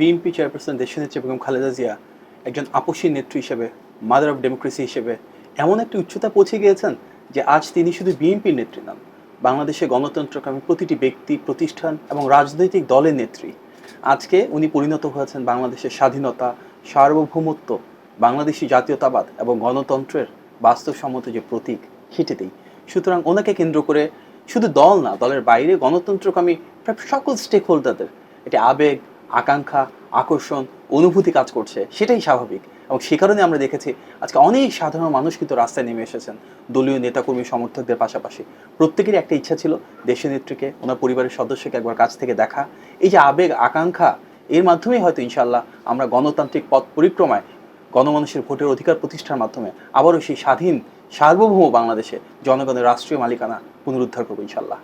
BNP chairperson দেশনেত্রী বেগম খালেদা জিয়া একজন আপসী নেত্রী হিসেবে মাদার অফ ডেমোক্রেসি হিসেবে এমন একটি উচ্চতা পৌঁছে গিয়েছেন যে আজ তিনি শুধু বিএনপির নেত্রী নন বাংলাদেশে গণতন্ত্রকামী প্রতিটি ব্যক্তি, প্রতিষ্ঠান এবং রাজনৈতিক দলের নেত্রী। আজকে উনি পরিণত হয়েছেন বাংলাদেশের স্বাধীনতা, সার্বভৌমত্ব, বাংলাদেশি জাতীয়তাবাদ এবং গণতন্ত্রের বাস্তবসম্মত যে প্রতীক, সেটিতেই। সুতরাং ওনাকে কেন্দ্র করে শুধু দল না, দলের বাইরে গণতন্ত্রকামী প্রায় সকল স্টেক হোল্ডারদের এটি আবেগ আকাঙ্ক্ষা, আকর্ষণ, অনুভূতি কাজ করছে, সেটাই স্বাভাবিক। এবং সে কারণে আমরা দেখেছি আজকে অনেক সাধারণ মানুষ কিন্তু রাস্তায় নেমে এসেছেন, দলীয় নেতাকর্মী, সমর্থকদের পাশাপাশি। প্রত্যেকেরই একটা ইচ্ছা ছিল দেশের নেত্রীকে, ওনার পরিবারের সদস্যকে একবার কাছ থেকে দেখা। এই যে আবেগ, আকাঙ্ক্ষা, এর মাধ্যমেই হয়তো ইনশাল্লাহ আমরা গণতান্ত্রিক পথ পরিক্রমায়, গণমানুষের ভোটের অধিকার প্রতিষ্ঠার মাধ্যমে আবারও সেই স্বাধীন, সার্বভৌম বাংলাদেশে জনগণের রাষ্ট্রীয় মালিকানা পুনরুদ্ধার করব ইনশাল্লাহ